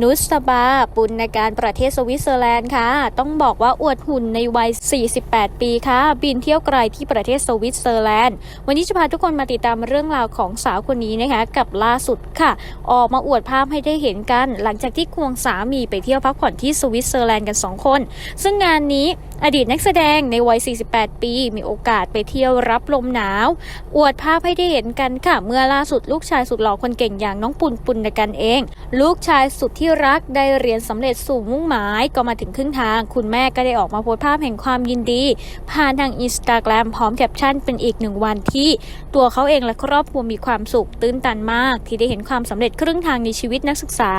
นุสบา ปุณณการประเทศสวิตเซอร์แลนด์ค่ะ ต้องบอกว่าอวดหุ่นในวัย 48 ปีค่ะ บินเที่ยวไกลที่ประเทศสวิตเซอร์แลนด์ วันนี้จะพาทุกคนมาติดตามเรื่องราวของสาวคนนี้นะคะ กับล่าสุดค่ะ ออกมาอวดภาพให้ได้เห็นกัน หลังจากที่ควงสามีไปเที่ยวพักผ่อนที่สวิตเซอร์แลนด์กัน 2 คน ซึ่งงานนี้ อดีตนักแสดงในวัย 48 ปี มีโอกาสไปเที่ยวรับลมหนาว อวดภาพให้ได้เห็นกันค่ะ เมื่อล่าสุดลูกชายสุดหล่อคนเก่งอย่างน้องปุณปุณกันเอง ลูกชายสุดที่รักได้เรียนสำเร็จสู่มุ่งหมาย ก็มาถึงครึ่งทาง คุณแม่ก็ได้ออกมาโพสต์ภาพแห่งความยินดี ผ่านทางอินสตาแกรมพร้อมแคปชั่นเป็นอีกหนึ่งวันที่ ตัวเขาเองและครอบครัวมีความสุขตื้นตันมาก ที่ได้เห็นความสำเร็จครึ่งทางในชีวิตนักศึกษา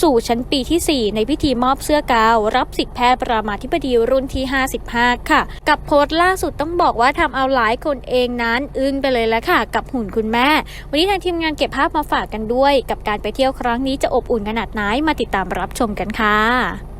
สู่ชั้นปีที่ 4 ในพิธีมอบเสื้อกาว รับสิทธิแพทย์ประมาธิบดีรุ่นที่55 ค่ะ กับโพสต์ล่าสุดต้องบอกว่าทำเอาหลายคนเองนั้นอึ้งไปเลยแล้วค่ะ กับหุ่นคุณแม่ วันนี้ทางทีมงานเก็บภาพมาฝากกันด้วย กับการไปเที่ยวครั้งนี้จะอบอุ่นขนาดไหนมาติดตามรับชมกันค่ะ